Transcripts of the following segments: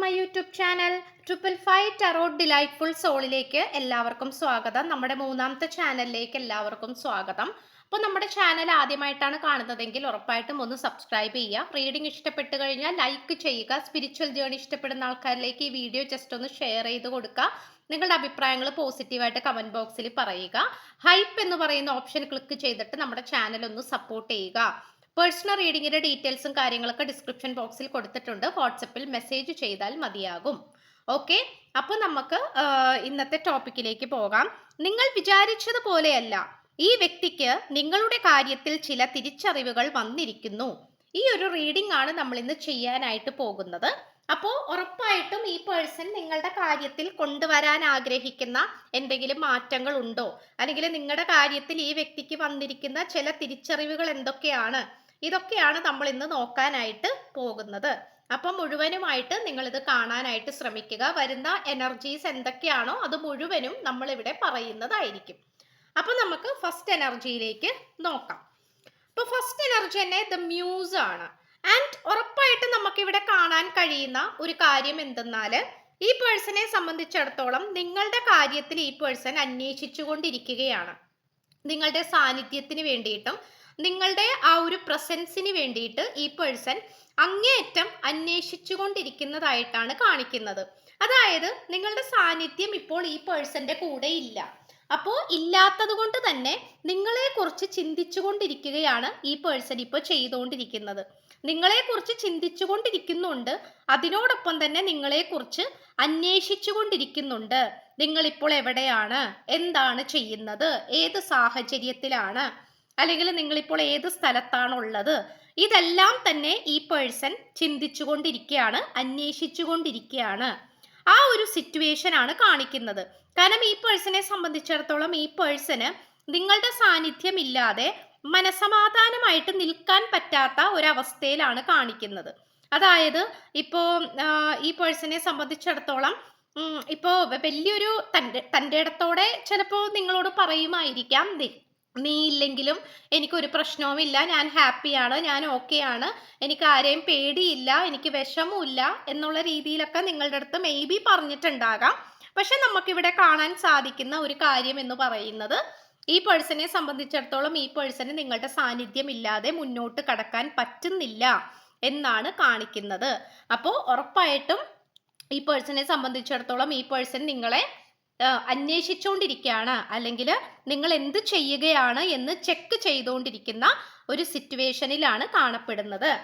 My YouTube channel triple five tarot delightful സോളിലേക്ക് എല്ലാവർക്കും സ്വാഗതം. നമ്മുടെ മൂന്നാമത്തെ ചാനലിലേക്ക് എല്ലാവർക്കും സ്വാഗതം. അപ്പോൾ നമ്മുടെ ചാനൽ ആദ്യമായിട്ടാണ് കാണുന്നതെങ്കിൽ ഉറപ്പായിട്ടും ഒന്ന് സബ്സ്ക്രൈബ് ചെയ്യുക. റീഡിംഗ് ഇഷ്ടപ്പെട്ട് കഴിഞ്ഞാൽ ലൈക്ക് ചെയ്യുക. സ്പിരിച്വൽ ജേണി ഇഷ്ടപ്പെടുന്ന ആൾക്കാരിലേക്ക് ഈ വീഡിയോ ജസ്റ്റ് ഒന്ന് ഷെയർ ചെയ്ത് കൊടുക്കുക. നിങ്ങളുടെ അഭിപ്രായങ്ങൾ പോസിറ്റീവായിട്ട് കമന്റ് ബോക്സിൽ പറയുക. ഹൈപ്പ് എന്ന് പറയുന്ന ഓപ്ഷൻ ക്ലിക്ക് ചെയ്തിട്ട് നമ്മുടെ ചാനൽ ഒന്ന് സപ്പോർട്ട് ചെയ്യുക. പേഴ്സണൽ റീഡിങ്ങിന്റെ ഡീറ്റെയിൽസും കാര്യങ്ങളൊക്കെ ഡിസ്ക്രിപ്ഷൻ ബോക്സിൽ കൊടുത്തിട്ടുണ്ട്. വാട്സപ്പിൽ മെസ്സേജ് ചെയ്താൽ മതിയാകും. ഓക്കെ അപ്പോൾ നമുക്ക് ഇന്നത്തെ ടോപ്പിക്കിലേക്ക് പോകാം. നിങ്ങൾ വിചാരിച്ചതുപോലെയല്ല ഈ വ്യക്തിക്ക് നിങ്ങളുടെ കാര്യത്തിൽ ചില തിരിച്ചറിവുകൾ വന്നിരിക്കുന്നു. ഈ ഒരു റീഡിംഗ് ആണ് നമ്മൾ ഇന്ന് ചെയ്യാനായിട്ട് പോകുന്നത്. അപ്പോൾ ഉറപ്പായിട്ടും ഈ പേഴ്സൺ നിങ്ങളുടെ കാര്യത്തിൽ കൊണ്ടുവരാൻ ആഗ്രഹിക്കുന്ന എന്തെങ്കിലും മാറ്റങ്ങൾ ഉണ്ടോ അല്ലെങ്കിൽ നിങ്ങളുടെ കാര്യത്തിൽ ഈ വ്യക്തിക്ക് വന്നിരിക്കുന്ന ചില തിരിച്ചറിവുകൾ എന്തൊക്കെയാണ്? ഇതൊക്കെയാണ് നമ്മൾ ഇന്ന് നോക്കാനായിട്ട് പോകുന്നത്. അപ്പം മുഴുവനുമായിട്ട് നിങ്ങൾ ഇത് കാണാനായിട്ട് ശ്രമിക്കുക. വരുന്ന എനർജീസ് എന്തൊക്കെയാണോ അത് മുഴുവനും നമ്മൾ ഇവിടെ പറയുന്നതായിരിക്കും. അപ്പൊ നമുക്ക് ഫസ്റ്റ് എനർജിയിലേക്ക് നോക്കാം. അപ്പൊ ഫസ്റ്റ് എനർജി തന്നെ ദ മ്യൂസ് ആണ്. ആൻഡ് ഉറപ്പായിട്ട് നമുക്ക് ഇവിടെ കാണാൻ കഴിയുന്ന ഒരു കാര്യം എന്തെന്നാൽ ഈ പേഴ്സണെ സംബന്ധിച്ചിടത്തോളം നിങ്ങളുടെ കാര്യത്തിൽ ഈ പേഴ്സൺ അന്വേഷിച്ചുകൊണ്ടിരിക്കുകയാണ്. നിങ്ങളുടെ സാന്നിധ്യത്തിന് വേണ്ടിയിട്ടും നിങ്ങളുടെ ആ ഒരു പ്രസൻസിന് വേണ്ടിയിട്ട് ഈ പേഴ്സൺ അങ്ങേയറ്റം അന്വേഷിച്ചു കൊണ്ടിരിക്കുന്നതായിട്ടാണ് കാണിക്കുന്നത്. അതായത് നിങ്ങളുടെ സാന്നിധ്യം ഇപ്പോൾ ഈ പേഴ്സന്റെ കൂടെ ഇല്ല. അപ്പോൾ ഇല്ലാത്തത് കൊണ്ട് തന്നെ നിങ്ങളെക്കുറിച്ച് ചിന്തിച്ചുകൊണ്ടിരിക്കുകയാണ് ഈ പേഴ്സൺ ഇപ്പോൾ ചെയ്തുകൊണ്ടിരിക്കുന്നത്. നിങ്ങളെക്കുറിച്ച് ചിന്തിച്ചുകൊണ്ടിരിക്കുന്നുണ്ട്. അതിനോടൊപ്പം തന്നെ നിങ്ങളെക്കുറിച്ച് നിങ്ങൾ നിങ്ങളിപ്പോൾ എവിടെയാണ്? എന്താണ് ചെയ്യുന്നത്? ഏത് സാഹചര്യത്തിലാണ്? അല്ലെങ്കിൽ നിങ്ങളിപ്പോൾ ഏത് സ്ഥലത്താണുള്ളത് ഇതെല്ലാം തന്നെ ഈ പേഴ്സൺ ചിന്തിച്ചു കൊണ്ടിരിക്കുകയാണ് അന്വേഷിച്ചു കൊണ്ടിരിക്കുകയാണ് ആ ഒരു സിറ്റുവേഷൻ ആണ് കാണിക്കുന്നത്. കാരണം ഈ പേഴ്സണെ സംബന്ധിച്ചിടത്തോളം ഈ പേഴ്സണ് നിങ്ങളുടെ സാന്നിധ്യം ഇല്ലാതെ മനസമാധാനമായിട്ട് നിൽക്കാൻ പറ്റാത്ത ഒരവസ്ഥയിലാണ് കാണിക്കുന്നത്. അതായത് ഇപ്പോ ഈ പേഴ്സണെ സംബന്ധിച്ചിടത്തോളം ഇപ്പോ വലിയൊരു തന്റെ തന്റെ ഇടത്തോടെ ചിലപ്പോൾ നിങ്ങളോട് പറയുമായിരിക്കാം "ദേ, നീ ഇല്ലെങ്കിലും എനിക്കൊരു പ്രശ്നവുമില്ല. ഞാൻ ഹാപ്പിയാണ്. ഞാൻ ഓക്കെയാണ്. എനിക്ക് ആരെയും പേടിയില്ല. എനിക്ക് വിഷമമില്ല എന്നുള്ള രീതിയിലൊക്കെ നിങ്ങളുടെ അടുത്ത് മേ ബി പറഞ്ഞിട്ടുണ്ടാകാം. പക്ഷെ നമുക്കിവിടെ കാണാൻ സാധിക്കുന്ന ഒരു കാര്യം എന്ന് പറയുന്നത് ഈ പേഴ്സണെ സംബന്ധിച്ചിടത്തോളം ഈ പേഴ്സണ് നിങ്ങളുടെ സാന്നിധ്യം ഇല്ലാതെ മുന്നോട്ട് കടക്കാൻ പറ്റുന്നില്ല എന്നാണ് കാണിക്കുന്നത്. അപ്പോൾ ഉറപ്പായിട്ടും ഈ പേഴ്സണെ സംബന്ധിച്ചിടത്തോളം ഈ പേഴ്സൺ നിങ്ങളെ അന്വേഷിച്ചുകൊണ്ടിരിക്കുകയാണ് അല്ലെങ്കിൽ നിങ്ങൾ എന്ത് ചെയ്യുകയാണ് എന്ന് ചെക്ക് ചെയ്തുകൊണ്ടിരിക്കുന്ന ഒരു സിറ്റുവേഷനിലാണ് കാണപ്പെടുന്നത്.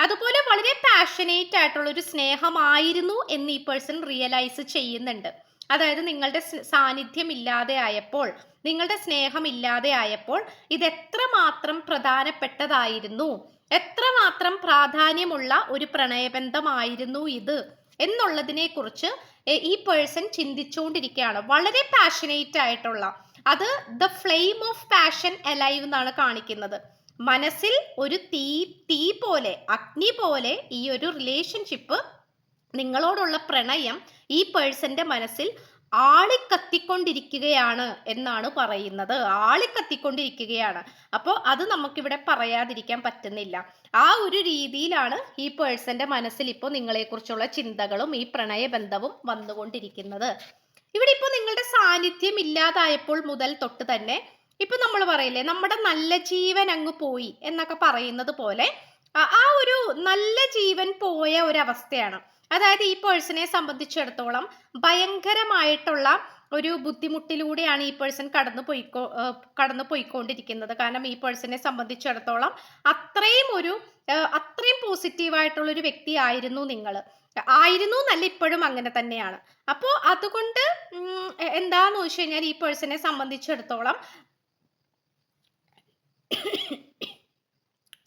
അതുപോലെ വളരെ പാഷനേറ്റ് ആയിട്ടുള്ള ഒരു സ്നേഹമായിരുന്നു എന്ന് ഈ പേഴ്സൺ റിയലൈസ് ചെയ്യുന്നുണ്ട്. അതായത് നിങ്ങളുടെ സാന്നിധ്യം ഇല്ലാതെ ആയപ്പോൾ നിങ്ങളുടെ സ്നേഹം ഇല്ലാതെ ആയപ്പോൾ ഇത് എത്രമാത്രം പ്രധാനപ്പെട്ടതായിരുന്നു. എത്രമാത്രം പ്രാധാന്യമുള്ള ഒരു പ്രണയബന്ധമായിരുന്നു ഇത്. എന്നുള്ളതിനെ കുറിച്ച് ഈ പേഴ്സൺ ചിന്തിച്ചുകൊണ്ടിരിക്കുകയാണ്. വളരെ പാഷനേറ്റ് ആയിട്ടുള്ള അത് the flame of passion alive എന്നാണ് കാണിക്കുന്നത്. മനസ്സിൽ ഒരു തീ തീ പോലെ അഗ്നി പോലെ ഈ ഒരു റിലേഷൻഷിപ്പ് നിങ്ങളോടുള്ള പ്രണയം ഈ പേഴ്സന്റെ മനസ്സിൽ ആളിക്കത്തിക്കൊണ്ടിരിക്കുകയാണ് എന്നാണ് പറയുന്നത്. ആളിക്കത്തിക്കൊണ്ടിരിക്കുകയാണ്. അപ്പോൾ അത് നമുക്കിവിടെ പറയാതിരിക്കാൻ പറ്റുന്നില്ല. ആ ഒരു രീതിയിലാണ് ഈ പേഴ്സന്റെ മനസ്സിൽ ഇപ്പോൾ നിങ്ങളെക്കുറിച്ചുള്ള ചിന്തകളും ഈ പ്രണയബന്ധവും വന്നുകൊണ്ടിരിക്കുന്നത്. ഇവിടെ ഇപ്പോൾ നിങ്ങളുടെ സാന്നിധ്യം ഇല്ലാതായപ്പോൾ മുതൽ തൊട്ട് തന്നെ ഇപ്പൊ നമ്മൾ പറയില്ലേ നമ്മുടെ നല്ല ജീവൻ അങ്ങ് പോയി എന്നൊക്കെ പറയുന്നത് പോലെ ആ- ഒരു നല്ല ജീവൻ പോയ ഒരവസ്ഥയാണ്. അതായത് ഈ പേഴ്സണെ സംബന്ധിച്ചിടത്തോളം ഭയങ്കരമായിട്ടുള്ള ഒരു ബുദ്ധിമുട്ടിലൂടെയാണ് ഈ പേഴ്സൺ കടന്നു പോയിക്കോ കടന്നു പോയിക്കൊണ്ടിരിക്കുന്നത്. കാരണം ഈ പേഴ്സണെ സംബന്ധിച്ചിടത്തോളം അത്രയും ഒരു അത്രയും പോസിറ്റീവായിട്ടുള്ള ഒരു വ്യക്തി ആയിരുന്നു നിങ്ങൾ ആയിരുന്നു എന്നല്ല ഇപ്പോഴും അങ്ങനെ തന്നെയാണ്. അപ്പോൾ അതുകൊണ്ട് എന്താന്ന് വെച്ച് കഴിഞ്ഞാൽ ഈ പേഴ്സണെ സംബന്ധിച്ചിടത്തോളം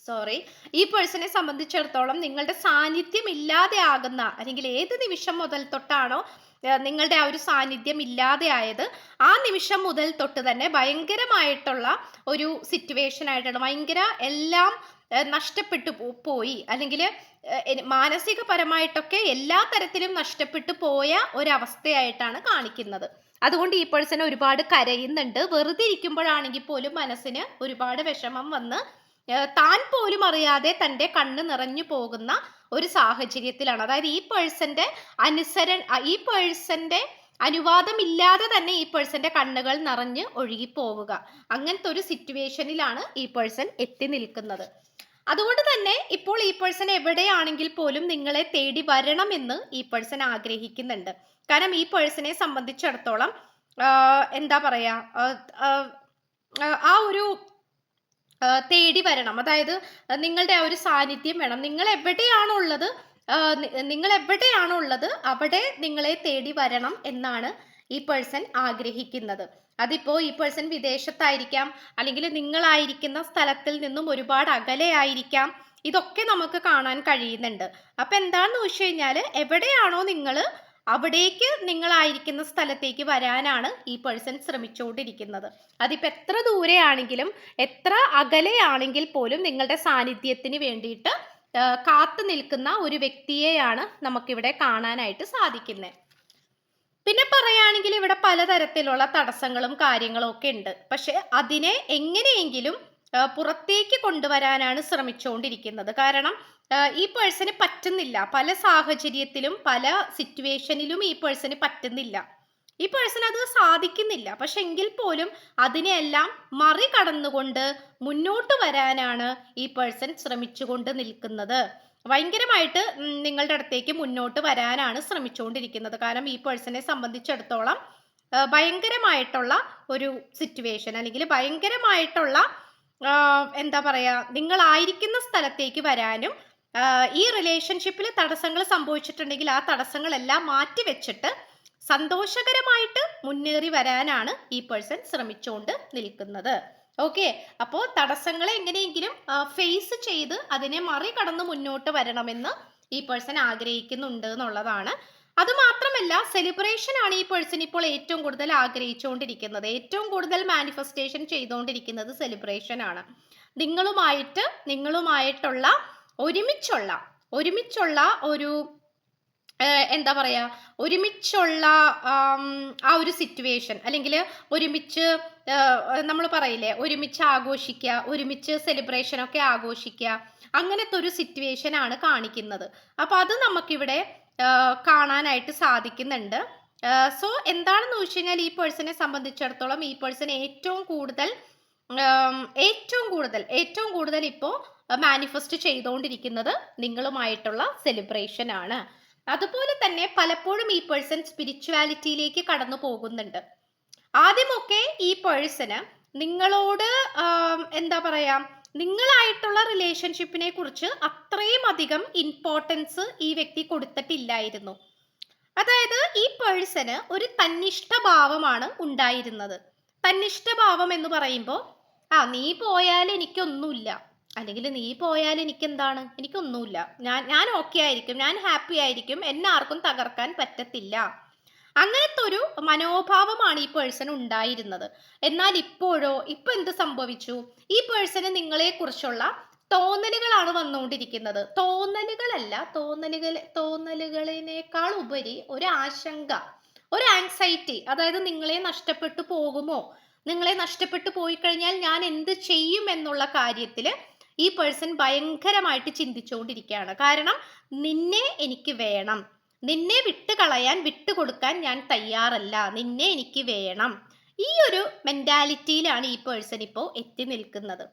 സോറി ഈ പേഴ്സണെ സംബന്ധിച്ചിടത്തോളം നിങ്ങളുടെ സാന്നിധ്യം ഇല്ലാതെ ആകുന്ന അല്ലെങ്കിൽ ഏത് നിമിഷം മുതൽ തൊട്ടാണോ നിങ്ങളുടെ ആ ഒരു സാന്നിധ്യം ഇല്ലാതെ ആയത് ആ നിമിഷം മുതൽ തൊട്ട് തന്നെ ഭയങ്കരമായിട്ടുള്ള ഒരു സിറ്റുവേഷൻ ആയിട്ടാണ്. ഭയങ്കര എല്ലാം നഷ്ടപ്പെട്ടു പോയി. അല്ലെങ്കിൽ മാനസികപരമായിട്ടൊക്കെ എല്ലാ തരത്തിലും നഷ്ടപ്പെട്ടു പോയ ഒരവസ്ഥയായിട്ടാണ് കാണിക്കുന്നത്. അതുകൊണ്ട് ഈ പേഴ്സൺ ഒരുപാട് കരയുന്നുണ്ട്. വെറുതെ ഇരിക്കുമ്പോഴാണെങ്കിൽ പോലും മനസ്സിന് ഒരുപാട് വിഷമം വന്ന് താൻ പോലും അറിയാതെ തന്റെ കണ്ണ് നിറഞ്ഞു പോകുന്ന ഒരു സാഹചര്യത്തിലാണ്. അതായത് ഈ പേഴ്സന്റെ അനുസരൺ ഈ പേഴ്സന്റെ അനുവാദമില്ലാതെ തന്നെ ഈ പേഴ്സന്റെ കണ്ണുകൾ നിറഞ്ഞ് ഒഴുകിപ്പോവുക. അങ്ങനത്തെ ഒരു സിറ്റുവേഷനിലാണ് ഈ പേഴ്സൺ എത്തി നിൽക്കുന്നത്. അതുകൊണ്ട് തന്നെ ഇപ്പോൾ ഈ പേഴ്സൺ എവിടെയാണെങ്കിൽ പോലും നിങ്ങളെ തേടി വരണമെന്ന് ഈ പേഴ്സൺ ആഗ്രഹിക്കുന്നുണ്ട്. കാരണം ഈ പേഴ്സണെ സംബന്ധിച്ചിടത്തോളം എന്താ പറയാ ആ ഒരു തേടി വരണം. അതായത് നിങ്ങളുടെ ആ ഒരു സാന്നിധ്യം വേണം. നിങ്ങൾ എവിടെയാണോ ഉള്ളത് നിങ്ങൾ എവിടെയാണോ ഉള്ളത് അവിടെ നിങ്ങളെ തേടി വരണം എന്നാണ് ഈ പേഴ്സൺ ആഗ്രഹിക്കുന്നത്. അതിപ്പോ ഈ പേഴ്സൺ വിദേശത്തായിരിക്കാം അല്ലെങ്കിൽ നിങ്ങളായിരിക്കുന്ന സ്ഥലത്തിൽ നിന്നും ഒരുപാട് അകലെ ആയിരിക്കാം. ഇതൊക്കെ നമുക്ക് കാണാൻ കഴിയുന്നുണ്ട്. അപ്പൊ എന്താണെന്ന് വെച്ച് കഴിഞ്ഞാൽ എവിടെയാണോ നിങ്ങൾ അവിടേക്ക് നിങ്ങളായിരിക്കുന്ന സ്ഥലത്തേക്ക് വരാനാണ് ഈ പേഴ്സൺ ശ്രമിച്ചുകൊണ്ടിരിക്കുന്നത്. അതിപ്പോൾ എത്ര ദൂരെയാണെങ്കിലും എത്ര അകലെയാണെങ്കിൽ പോലും നിങ്ങളുടെ സാന്നിധ്യത്തിന് വേണ്ടിയിട്ട് കാത്തു നിൽക്കുന്ന ഒരു വ്യക്തിയെയാണ് നമുക്കിവിടെ കാണാനായിട്ട് സാധിക്കുന്നത്. പിന്നെ പറയുകയാണെങ്കിൽ ഇവിടെ പലതരത്തിലുള്ള തടസ്സങ്ങളും കാര്യങ്ങളും ഒക്കെ ഉണ്ട്. പക്ഷെ അതിനെ എങ്ങനെയെങ്കിലും പുറത്തേക്ക് കൊണ്ടുവരാനാണ് ശ്രമിച്ചുകൊണ്ടിരിക്കുന്നത്. കാരണം ഈ പേഴ്സന് പറ്റുന്നില്ല. പല സാഹചര്യത്തിലും പല സിറ്റുവേഷനിലും ഈ പേഴ്സന് പറ്റുന്നില്ല. ഈ പേഴ്സൺ അത് സാധിക്കുന്നില്ല. പക്ഷെ എങ്കിൽ പോലും അതിനെയെല്ലാം മറികടന്നുകൊണ്ട് മുന്നോട്ട് വരാനാണ് ഈ പേഴ്സൺ ശ്രമിച്ചുകൊണ്ട് നിൽക്കുന്നത്. ഭയങ്കരമായിട്ട് നിങ്ങളുടെ അടുത്തേക്ക് മുന്നോട്ട് വരാനാണ് ശ്രമിച്ചുകൊണ്ടിരിക്കുന്നത്. കാരണം ഈ പേഴ്സണെ സംബന്ധിച്ചിടത്തോളം ഭയങ്കരമായിട്ടുള്ള ഒരു സിറ്റുവേഷൻ അല്ലെങ്കിൽ ഭയങ്കരമായിട്ടുള്ള എന്താ പറയാ നിങ്ങളായിരിക്കുന്ന സ്ഥലത്തേക്ക് വരാനും ഈ റിലേഷൻഷിപ്പിൽ തടസ്സങ്ങൾ സംഭവിച്ചിട്ടുണ്ടെങ്കിൽ ആ തടസ്സങ്ങളെല്ലാം മാറ്റി വെച്ചിട്ട് സന്തോഷകരമായിട്ട് മുന്നേറി വരാനാണ് ഈ പേഴ്സൺ ശ്രമിച്ചുകൊണ്ട് നിൽക്കുന്നത്. ഓക്കെ അപ്പോൾ തടസ്സങ്ങളെ എങ്ങനെയെങ്കിലും ഫേസ് ചെയ്ത് അതിനെ മറികടന്ന് മുന്നോട്ട് വരണമെന്ന് ഈ പേഴ്സൺ ആഗ്രഹിക്കുന്നുണ്ട് എന്നുള്ളതാണ് അത് മാത്രമല്ല സെലിബ്രേഷൻ ആണ് ഈ പേഴ്സൺ ഇപ്പോൾ ഏറ്റവും കൂടുതൽ ആഗ്രഹിച്ചുകൊണ്ടിരിക്കുന്നത്. ഏറ്റവും കൂടുതൽ മാനിഫെസ്റ്റേഷൻ ചെയ്തുകൊണ്ടിരിക്കുന്നത് സെലിബ്രേഷൻ ആണ്. നിങ്ങളുമായിട്ട് നിങ്ങളുമായിട്ടുള്ള ഒരുമിച്ചുള്ള ഒരുമിച്ചുള്ള ഒരു എന്താ പറയുക ഒരുമിച്ചുള്ള ആം, ഒരു സിറ്റുവേഷൻ അല്ലെങ്കിൽ ഒരുമിച്ച് നമ്മൾ പറയില്ലേ ഒരുമിച്ച് ആഘോഷിക്കുക ഒരുമിച്ച് സെലിബ്രേഷൻ ഒക്കെ ആഘോഷിക്കുക അങ്ങനത്തെ ഒരു സിറ്റുവേഷൻ ആണ് കാണിക്കുന്നത്. അപ്പോൾ അത് നമുക്കിവിടെ കാണാനായിട്ട് സാധിക്കുന്നുണ്ട്. സോ എന്താണെന്ന് വെച്ച് കഴിഞ്ഞാൽ ഈ പേഴ്സണെ സംബന്ധിച്ചിടത്തോളം ഈ പേഴ്സൺ ഏറ്റവും കൂടുതൽ ഏറ്റവും കൂടുതൽ ഏറ്റവും കൂടുതൽ ഇപ്പോൾ മാനിഫെസ്റ്റ് ചെയ്തുകൊണ്ടിരിക്കുന്നത് നിങ്ങളുമായിട്ടുള്ള സെലിബ്രേഷൻ ആണ്. അതുപോലെ തന്നെ പലപ്പോഴും ഈ പേഴ്സൺ സ്പിരിച്വാലിറ്റിയിലേക്ക് കടന്നു പോകുന്നുണ്ട്. ആദ്യമൊക്കെ ഈ പേഴ്സണ് നിങ്ങളോട് എന്താ പറയാ നിങ്ങളായിട്ടുള്ള റിലേഷൻഷിപ്പിനെ കുറിച്ച് അത്രയും അധികം ഇമ്പോർട്ടൻസ് ഈ വ്യക്തി കൊടുത്തിട്ടില്ലായിരുന്നു. അതായത് ഈ പേഴ്സന് ഒരു തന്നിഷ്ടഭാവമാണ് ഉണ്ടായിരുന്നത്. തന്നിഷ്ടഭാവം എന്ന് പറയുമ്പോൾ ആ നീ പോയാൽ എനിക്കൊന്നുമില്ല. അല്ലെങ്കിൽ നീ പോയാൽ എനിക്കെന്താണ്? എനിക്കൊന്നുമില്ല. ഞാൻ ഞാൻ ഓക്കെ ആയിരിക്കും. ഞാൻ ഹാപ്പി ആയിരിക്കും. എന്നെ ആർക്കും തകർക്കാൻ പറ്റത്തില്ല. അങ്ങനത്തെ ഒരു മനോഭാവമാണ് ഈ പേഴ്സൺ ഉണ്ടായിരുന്നത്. എന്നാൽ ഇപ്പോഴോ ഇപ്പൊ എന്ത് സംഭവിച്ചു? ഈ പേഴ്സണ് നിങ്ങളെ കുറിച്ചുള്ള തോന്നലുകളാണ് വന്നുകൊണ്ടിരിക്കുന്നത്. തോന്നലുകളല്ല തോന്നലുകൾ തോന്നലുകളിനേക്കാൾ ഉപരി ഒരു ആശങ്ക ഒരു ആങ്സൈറ്റി അതായത് നിങ്ങളെ നഷ്ടപ്പെട്ടു പോകുമോ? നിങ്ങളെ നഷ്ടപ്പെട്ടു പോയി കഴിഞ്ഞാൽ ഞാൻ എന്ത് ചെയ്യും എന്നുള്ള കാര്യത്തിൽ ഈ പേഴ്സൺ ഭയങ്കരമായിട്ട് ചിന്തിച്ചുകൊണ്ടിരിക്കുകയാണ്. കാരണം നിന്നെ എനിക്ക് വേണം. നിന്നെ വിട്ടുകളയാൻ വിട്ടുകൊടുക്കാൻ ഞാൻ തയ്യാറല്ല. നിന്നെ എനിക്ക് വേണം. ഈ ഒരു മെന്റാലിറ്റിയിലാണ് ഈ പേഴ്സൺ ഇപ്പോൾ എത്തി നിൽക്കുന്നത്.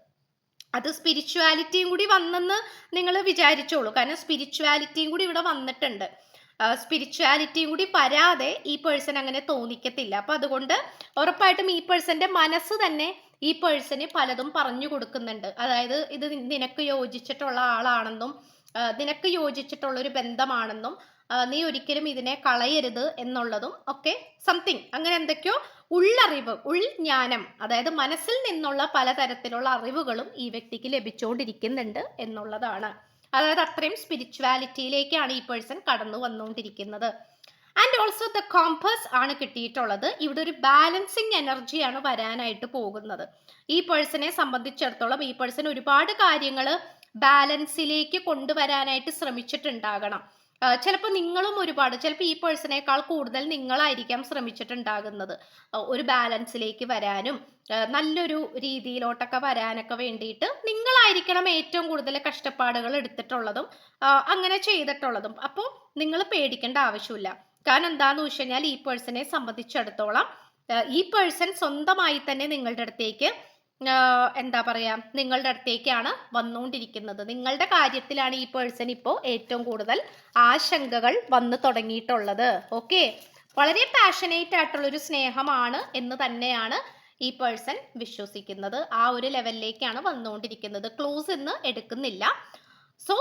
അത് സ്പിരിച്വാലിറ്റിയും കൂടി വന്നെന്ന് നിങ്ങൾ വിചാരിച്ചോളൂ. കാരണം സ്പിരിച്വാലിറ്റിയും കൂടി ഇവിടെ വന്നിട്ടുണ്ട്. സ്പിരിച്വാലിറ്റിയും കൂടി വരാതെ ഈ പേഴ്സൺ അങ്ങനെ തോന്നിക്കത്തില്ല. അപ്പൊ അതുകൊണ്ട് ഉറപ്പായിട്ടും ഈ പേഴ്സന്റെ മനസ്സ് തന്നെ ഈ പേഴ്സന് പലതും പറഞ്ഞു കൊടുക്കുന്നുണ്ട്. അതായത് ഇത് നിനക്ക് യോജിച്ചിട്ടുള്ള ആളാണെന്നും നിനക്ക് യോജിച്ചിട്ടുള്ള ഒരു ബന്ധമാണെന്നും നീ ഒരിക്കലും ഇതിനെ കളയരുത് എന്നുള്ളതും ഒക്കെ സംതിങ് അങ്ങനെ എന്തൊക്കെയോ ഉള്ളറിവ് ഉൾജ്ഞാനം അതായത് മനസ്സിൽ നിന്നുള്ള പലതരത്തിലുള്ള അറിവുകളും ഈ വ്യക്തിക്ക് ലഭിച്ചുകൊണ്ടിരിക്കുന്നുണ്ട് എന്നുള്ളതാണ്. അതായത് അത്രയും സ്പിരിച്വാലിറ്റിയിലേക്കാണ് ഈ പേഴ്സൺ കടന്നു വന്നുകൊണ്ടിരിക്കുന്നത് ആൻഡ് ഓൾസോ ദ കോമ്പസ് ആണ് കിട്ടിയിട്ടുള്ളത്. ഇവിടെ ഒരു ബാലൻസിങ് എനർജിയാണ് വരാനായിട്ട് പോകുന്നത്. ഈ പേഴ്സണെ സംബന്ധിച്ചിടത്തോളം ഈ പേഴ്സൺ ഒരുപാട് കാര്യങ്ങൾ ബാലൻസിലേക്ക് കൊണ്ടുവരാനായിട്ട് ശ്രമിച്ചിട്ടുണ്ടാകണം. ചിലപ്പോൾ നിങ്ങളും ഒരുപാട് ചിലപ്പോൾ ഈ പേഴ്സണേക്കാൾ കൂടുതൽ നിങ്ങളായിരിക്കാം ശ്രമിച്ചിട്ടുണ്ടാകുന്നത്. ഒരു ബാലൻസിലേക്ക് വരാനും നല്ലൊരു രീതിയിലോട്ടൊക്കെ വരാനൊക്കെ വേണ്ടിയിട്ട് നിങ്ങളായിരിക്കണം ഏറ്റവും കൂടുതൽ കഷ്ടപ്പാടുകൾ എടുത്തിട്ടുള്ളതും അങ്ങനെ ചെയ്തിട്ടുള്ളതും. അപ്പോൾ നിങ്ങൾ പേടിക്കേണ്ട ആവശ്യമില്ല. കാരണം എന്താന്ന് വെച്ച് കഴിഞ്ഞാൽ ഈ പേഴ്സണെ സംബന്ധിച്ചിടത്തോളം ഈ പേഴ്സൺ സ്വന്തമായി തന്നെ നിങ്ങളുടെ അടുത്തേക്ക് എന്താ പറയാ നിങ്ങളുടെ അടുത്തേക്കാണ് വന്നുകൊണ്ടിരിക്കുന്നത് നിങ്ങളുടെ കാര്യത്തിലാണ് ഈ പേഴ്സൺ ഇപ്പോൾ ഏറ്റവും കൂടുതൽ ആശങ്കകൾ വന്നു തുടങ്ങിയിട്ടുള്ളത്. ഓക്കെ വളരെ പാഷനേറ്റ് ആയിട്ടുള്ളൊരു സ്നേഹമാണ് എന്ന് തന്നെയാണ് ഈ പേഴ്സൺ വിശ്വസിക്കുന്നത്. ആ ഒരു ലെവലിലേക്കാണ് വന്നുകൊണ്ടിരിക്കുന്നത് ക്ലോസ് ഇന്ന് എടുക്കുന്നില്ല. സോ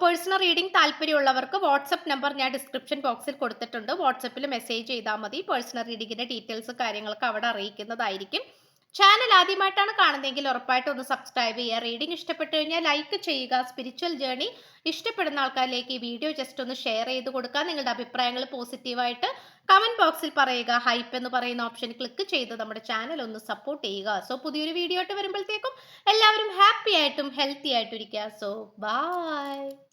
പേഴ്സണൽ റീഡിംഗ് താല്പര്യമുള്ളവർക്ക് വാട്സപ്പ് നമ്പർ ഞാൻ ഡിസ്ക്രിപ്ഷൻ ബോക്സിൽ കൊടുത്തിട്ടുണ്ട്. വാട്സപ്പിൽ മെസ്സേജ് ചെയ്താൽ മതി. പേഴ്സണൽ റീഡിങ്ങിന്റെ ഡീറ്റെയിൽസ് കാര്യങ്ങളൊക്കെ അവിടെ അറിയിക്കുന്നതായിരിക്കും. ചാനൽ ആദ്യമായിട്ടാണ് കാണുന്നതെങ്കിൽ ഉറപ്പായിട്ടും ഒന്ന് സബ്സ്ക്രൈബ് ചെയ്യുക. റീഡിംഗ് ഇഷ്ടപ്പെട്ടു കഴിഞ്ഞാൽ ലൈക്ക് ചെയ്യുക. സ്പിരിച്വൽ ജേർണി ഇഷ്ടപ്പെടുന്ന ആൾക്കാരിലേക്ക് ഈ വീഡിയോ ജസ്റ്റ് ഒന്ന് ഷെയർ ചെയ്ത് കൊടുക്കുക. നിങ്ങളുടെ അഭിപ്രായങ്ങൾ പോസിറ്റീവായിട്ട് കമന്റ് ബോക്സിൽ പറയുക. ഹൈപ്പ് എന്ന് പറയുന്ന ഓപ്ഷൻ ക്ലിക്ക് ചെയ്ത് നമ്മുടെ ചാനൽ ഒന്ന് സപ്പോർട്ട് ചെയ്യുക. സോ പുതിയൊരു വീഡിയോ ആയിട്ട് വരുമ്പോഴത്തേക്കും എല്ലാവരും ഹാപ്പി ആയിട്ടും ഹെൽത്തി ആയിട്ടും ഇരിക്കുക. So by